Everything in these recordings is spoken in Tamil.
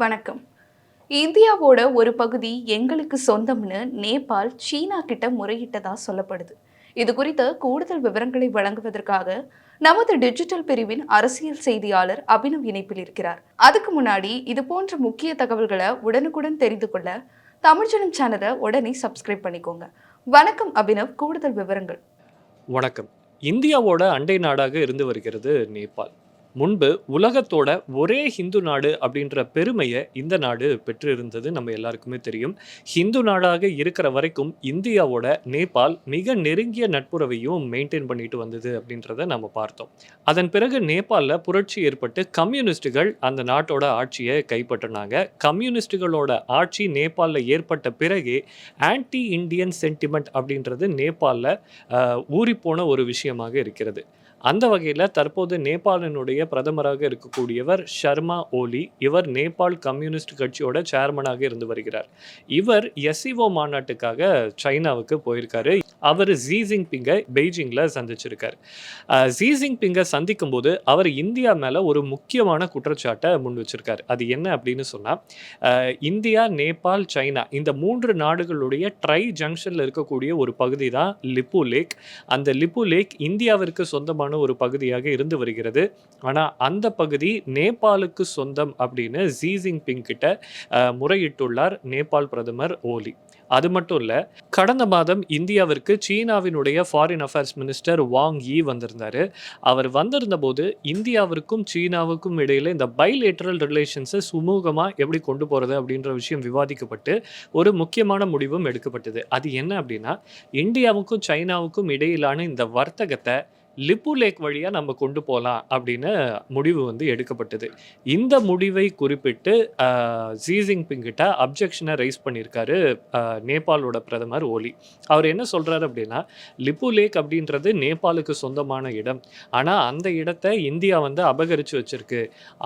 வணக்கம். இந்தியாவோட ஒரு பகுதி எங்களுக்கு சொந்தம்னு நேபாள் சீனா கிட்ட முறையிட்டதா சொல்லப்படுது. இது குறித்த கூடுதல் விவரங்களை வழங்குவதற்காக நமது டிஜிட்டல் பிரிவின் அரசியல் செய்தியாளர் அபினவ் இணைப்பில் இருக்கிறார். அதுக்கு முன்னாடி இது போன்ற முக்கிய தகவல்களை உடனுக்குடன் தெரிந்து கொள்ள தமிழ்ச்சனம் சேனலை உடனே சப்ஸ்கிரைப் பண்ணிக்கோங்க. வணக்கம் அபினவ் கூடுதல் விவரங்கள். வணக்கம். இந்தியாவோட அண்டை நாடாக இருந்து வருகிறது நேபாள். முன்பு உலகத்தோட ஒரே ஹிந்து நாடு அப்படின்ற பெருமையை இந்த நாடு பெற்றிருந்தது நம்ம எல்லாருக்குமே தெரியும். ஹிந்து நாடாக இருக்கிற வரைக்கும் இந்தியாவோட நேபாள் மிக நெருங்கிய நட்புறவையும் மெயின்டைன் பண்ணிட்டு வந்தது அப்படின்றத நம்ம பார்த்தோம். அதன் பிறகு நேபாளில் புரட்சி ஏற்பட்டு கம்யூனிஸ்டுகள் அந்த நாட்டோட ஆட்சியை கைப்பற்றினாங்க. கம்யூனிஸ்டுகளோட ஆட்சி நேபாளில் ஏற்பட்ட பிறகே ஆன்டி இந்தியன் சென்டிமெண்ட் அப்படின்றது நேபாளில் ஊறிப்போன ஒரு விஷயமாக இருக்கிறது. அந்த வகையில் தற்போது நேபாளினுடைய பிரதமராக இருக்கக்கூடியவர் ஷர்மா ஓலி இவர் நேபாள் கம்யூனிஸ்ட் கட்சியோட சேர்மனாக இருந்து வருகிறார். இவர் எஸ்இஓ மாநாட்டுக்காக சைனாவுக்கு போயிருக்காரு. அவர் ஜி ஜின்பிங்கை பெய்ஜிங்கில் சந்திச்சிருக்கார். அஹ், ஜி ஜின்பிங்கை சந்திக்கும் போது அவர் இந்தியா மேலே ஒரு முக்கியமான குற்றச்சாட்டை முன் வச்சிருக்கார். அது என்ன அப்படின்னு சொன்னால் இந்தியா நேபாள் சைனா இந்த மூன்று நாடுகளுடைய ட்ரை ஜங்ஷனில் இருக்கக்கூடிய ஒரு பகுதி தான் லிப்பு லேக். அந்த லிப்பு லேக் இந்தியாவிற்கு சொந்தமான ஒரு பகுதியாக இருந்து வருகிறது. ஆனால் அந்த பகுதி நேபாளுக்கு சொந்தம் அப்படின்னு ஜி ஜின்பிங் கிட்ட முறையிட்டுள்ளார் நேபாள் பிரதமர் ஓலி. அது மட்டும் இல்லை கடந்த மாதம் இந்தியாவிற்கு சீனாவினுடைய foreign affairs minister Wang Yi வந்திருந்தாரு. அவர் வந்திருந்த போது இந்தியாவிற்கும் சீனாவுக்கும் இடையில இந்த பைலேட்ரல் ரிலேஷன்ஸை சுமூகமாக எப்படி கொண்டு போகிறது அப்படின்ற விஷயம் விவாதிக்கப்பட்டு ஒரு முக்கியமான முடிவும் எடுக்கப்பட்டது. அது என்ன அப்படின்னா இந்தியாவுக்கும் சைனாவுக்கும் இடையிலான இந்த வர்த்தகத்தை லிப்பு லேக் வழியாக நம்ம கொண்டு போகலாம் அப்படின்னு முடிவு வந்து எடுக்கப்பட்டது. இந்த முடிவை குறிப்பிட்டு ஜி ஜின்பிங் கிட்ட அப்ஜெக்ஷனை ரைஸ் பண்ணியிருக்காரு நேபாளோட பிரதமர் ஓலி. அவர் என்ன சொல்கிறாரு அப்படின்னா லிப்பு லேக் அப்படின்றது நேபாளுக்கு சொந்தமான இடம். ஆனால் அந்த இடத்தை இந்தியா வந்து அபகரித்து வச்சுருக்கு.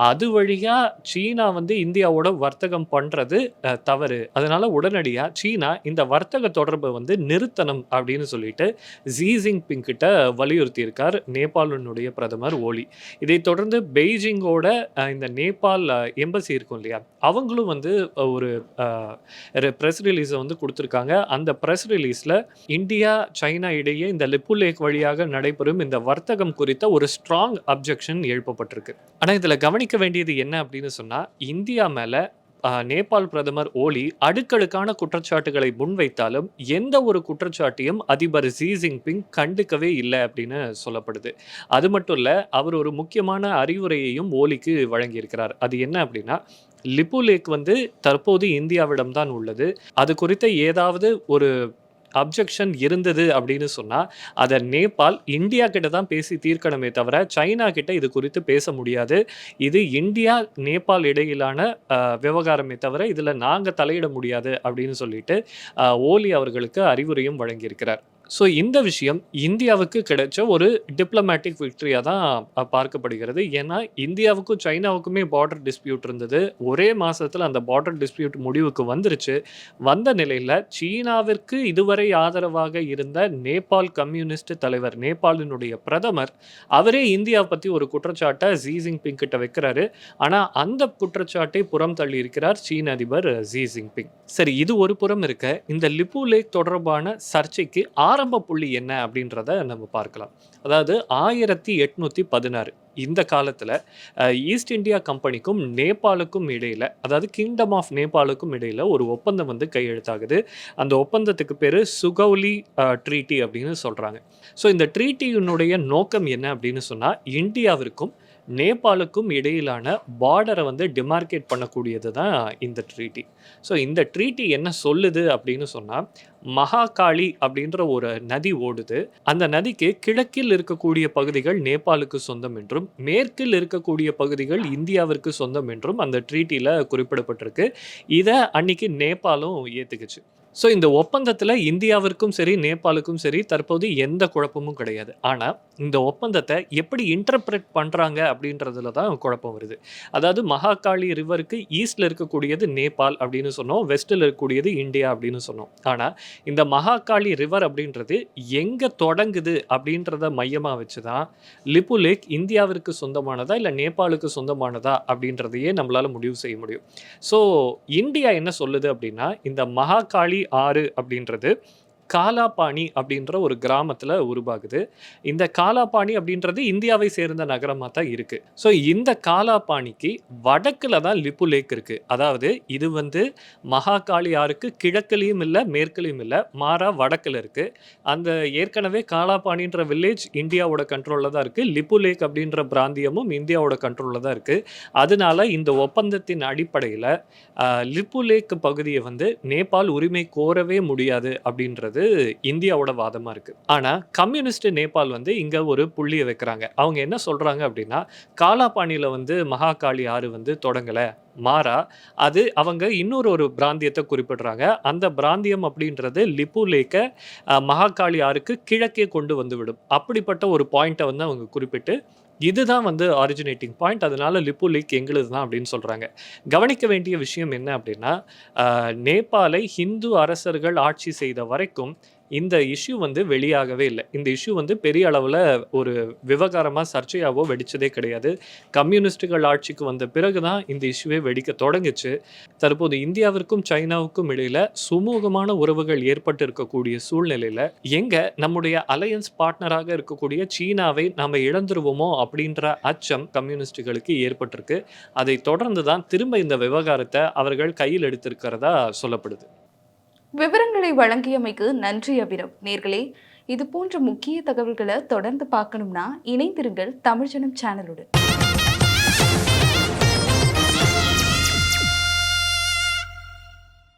அது வழியாக சீனா வந்து இந்தியாவோட வர்த்தகம் பண்ணுறது தவறு. அதனால் உடனடியாக சீனா இந்த வர்த்தக தொடர்பை வந்து நிறுத்தணும் அப்படின்னு சொல்லிட்டு ஜி ஜின்பிங் கிட்ட வலியுறுத்தி இருக்கார் நேபாளினுடைய பிரதமர் ஓலி. இதைத் தொடர்ந்து பெய்ஜிங்கோட இந்த நேபாள் எம்பசி இருக்கும் இல்லையா? அவங்களும் வந்து ஒரு ப்ரெஸ் ரிலீஸை வந்து கொடுத்துருக்காங்க. அந்த ப்ரெஸ் ரிலீஸில் இந்தியா சைனா இடையே இந்த லிப்பு லேக் வழியாக நடைபெறும் இந்த வர்த்தகம் குறித்த ஒரு ஸ்ட்ராங் அப்ஜெக்ஷன் எழுப்பப்பட்டிருக்கு. ஆனால் இதில் கவனிக்க வேண்டியது என்ன அப்படின்னு சொன்னால் இந்தியா மேலே நேபாள் பிரதமர் ஓலி அடுக்கடுக்கான குற்றச்சாட்டுகளை முன்வைத்தாலும் எந்த ஒரு குற்றச்சாட்டையும் அதிபர் ஜி ஜின்பிங் கண்டுக்கவே இல்லை அப்படின்னு சொல்லப்படுது. அது மட்டும் இல்லை அவர் ஒரு முக்கியமான அறிவுரையையும் ஓலிக்கு வழங்கியிருக்கிறார். அது என்ன அப்படின்னா லிப்பு லேக் வந்து தற்போது இந்தியாவிடம்தான் உள்ளது. அது குறித்த ஏதாவது ஒரு அப்ஜெக்ஷன் இருந்தது அப்படின்னு சொன்னால் அதை நேபாள் இந்தியா கிட்ட தான் பேசி தீர்க்கணுமே தவிர சைனா கிட்ட இது குறித்து பேச முடியாது. இது இந்தியா நேபாள் இடையிலான விவகாரமே தவிர இதில் நாங்கள் தலையிட முடியாது அப்படின்னு சொல்லிட்டு ஓலி அவர்களுக்கு அறிவுரையும் வழங்கியிருக்கிறார். ஸோ இந்த விஷயம் இந்தியாவுக்கு கிடைச்ச ஒரு டிப்ளமேட்டிக் விக்டரியாக தான் பார்க்கப்படுகிறது. ஏன்னா இந்தியாவுக்கும் சைனாவுக்குமே பார்டர் டிஸ்பியூட் இருந்தது. ஒரே மாதத்தில் அந்த பார்டர் டிஸ்பியூட் முடிவுக்கு வந்துருச்சு. வந்த நிலையில் சீனாவிற்கு இதுவரை ஆதரவாக இருந்த நேபாள் கம்யூனிஸ்ட் தலைவர் நேபாளினுடைய பிரதமர் அவரே இந்தியா பற்றி ஒரு குற்றச்சாட்டை ஜி ஜின்பிங் கிட்ட வைக்கிறாரு. ஆனால் அந்த குற்றச்சாட்டை புறம் தள்ளி இருக்கிறார் சீன அதிபர் ஜி பிங் சரி இது ஒரு புறம் இருக்க. இந்த லிப்பு லேக் தொடர்பான சர்ச்சைக்கு ஆரம்ப புள்ளி என்ன அப்படின்றத நம்ம பார்க்கலாம். அதாவது ஆயிரத்தி எட்நூற்றி பதினாறு. இந்த காலத்தில் ஈஸ்ட் இந்தியா கம்பெனிக்கும் நேபாளுக்கும் இடையில் அதாவது கிங்டம் ஆஃப் நேபாளுக்கும் இடையில் ஒரு ஒப்பந்தம் வந்து கையெழுத்தாகுது. அந்த ஒப்பந்தத்துக்கு பேர் சுகௌலி ட்ரீட்டி அப்படின்னு சொல்கிறாங்க ஸோ இந்த ட்ரீட்டியினுடைய நோக்கம் என்ன அப்படின்னு சொன்னால் இந்தியாவிற்கும் நேபாளுக்கும் இடையிலான பார்டரை வந்து டிமார்கேட் பண்ணக்கூடியது தான் இந்த ட்ரீட்டி ஸோ இந்த ட்ரீட்டி என்ன சொல்லுது அப்படின்னு சொன்னால் மகாகாளி அப்படின்ற ஒரு நதி ஓடுது. அந்த நதிக்கு கிழக்கில் இருக்கக்கூடிய பகுதிகள் நேபாளுக்கு சொந்தம் என்றும் மேற்கில் இருக்கக்கூடிய பகுதிகள் இந்தியாவிற்கு சொந்தம் என்றும் அந்த ட்ரீட்டியில் குறிப்பிடப்பட்டிருக்கு. இதை அன்னைக்கு நேபாளும் ஏற்றுக்குச்சு ஸோ இந்த ஒப்பந்தத்தில் இந்தியாவிற்கும் சரி நேபாளுக்கும் சரி தற்போது எந்த குழப்பமும் கிடையாது. ஆனால் இந்த ஒப்பந்தத்தை எப்படி இன்டர்பிரட் பண்ணுறாங்க அப்படின்றதுல தான் குழப்பம் வருது. அதாவது மகாகாளி ரிவருக்கு ஈஸ்டில் இருக்கக்கூடியது நேபாள் அப்படின்னு சொன்னோம் வெஸ்ட்டில் இருக்கக்கூடியது இந்தியா அப்படின்னு சொன்னோம். ஆனால் இந்த மகாகாளி ரிவர் அப்படின்றது எங்கே தொடங்குது அப்படின்றத மையமாக வச்சு தான் லிபு லேக் இந்தியாவிற்கு சொந்தமானதா இல்லை நேபாளுக்கு சொந்தமானதா அப்படின்றதையே நம்மளால் முடிவு செய்ய முடியும். ஸோ இந்தியா என்ன சொல்லுது அப்படின்னா இந்த மகாகாளி ஆறு அப்படின்றது. காலாபாணி அப்படின்ற ஒரு கிராமத்தில் உருவாகுது. இந்த காலாபாணி அப்படின்றது இந்தியாவை சேர்ந்த நகரமாக தான் இருக்குது ஸோ இந்த காலாபாணிக்கு வடக்கில் தான் லிப்பு லேக் இருக்குது அதாவது இது வந்து மகாகாளி ஆறுக்கு கிழக்குலையும் இல்லை மேற்குலேயும் இல்லை மாறா வடக்கில் இருக்குது அந்த ஏற்கனவே காலாபாணின்ற வில்லேஜ் இந்தியாவோட கண்ட்ரோலில் தான் இருக்குது லிப்பு லேக் அப்படின்ற பிராந்தியமும் இந்தியாவோட கண்ட்ரோலில் தான் இருக்குது அதனால இந்த ஒப்பந்தத்தின் அடிப்படையில் லிப்பு லேக் பகுதியை வந்து நேபாள் உரிமை கோரவே முடியாது அப்படின்றது இந்தியாவோட வாதமாக இருக்குது ஆனால் கம்யூனிஸ்ட் நேபாள் வந்து இங்கே ஒரு புள்ளியை வைக்கிறாங்க. அவங்க என்ன சொல்கிறாங்க அப்படின்னா காலாபாணியில் வந்து மகாகாளி ஆறு வந்து தொடங்கலை மாறா. அது அவங்க இன்னொரு ஒரு பிராந்தியத்தை குறிப்பிடுறாங்க. அந்த பிராந்தியம் அப்படின்றது லிப்பு லேக்கை மகாகாளி ஆறுக்கு கிழக்கே கொண்டு வந்து விடும். அப்படிப்பட்ட ஒரு பாயிண்ட்டை வந்து அவங்க குறிப்பிட்டு இதுதான் வந்து ஆரிஜினேட்டிங் பாயிண்ட் அதனால லிப்பு லீக் எங்களுது தான் அப்படின்னு சொல்கிறாங்க கவனிக்க வேண்டிய விஷயம் என்ன அப்படின்னா ஆஹ், நேபாளை ஹிந்து அரசர்கள் ஆட்சி செய்த வரைக்கும் இந்த இஷ்யூ வந்து வெளியாகவே இல்லை. இந்த இஷ்யூ வந்து பெரிய அளவில் ஒரு விவகாரமாக சர்ச்சையாவோ வெடித்ததே கிடையாது. கம்யூனிஸ்டுகள் ஆட்சிக்கு வந்த பிறகு தான் இந்த இஷ்யூவே வெடிக்க தொடங்குச்சு. தற்போது இந்தியாவிற்கும் சைனாவுக்கும் இடையில் சுமூகமான உறவுகள் ஏற்பட்டு இருக்கக்கூடிய சூழ்நிலையில் எங்கே நம்முடைய அலையன்ஸ் பார்ட்னராக இருக்கக்கூடிய சீனாவை நாம் இழந்துருவோமோ அப்படின்ற அச்சம் கம்யூனிஸ்டுகளுக்கு ஏற்பட்டிருக்கு. அதை தொடர்ந்து தான் திரும்ப இந்த விவகாரத்தை அவர்கள் கையில் எடுத்திருக்கிறதா சொல்லப்படுது. விவரங்களை வழங்கியமைக்கு நன்றி அபிரம். நேர்களே இது போன்ற முக்கிய தகவல்களை தொடர்ந்து பார்க்கணும்னா இணைந்திருங்கள் தமிழ்ஜனம் சேனலுடன்.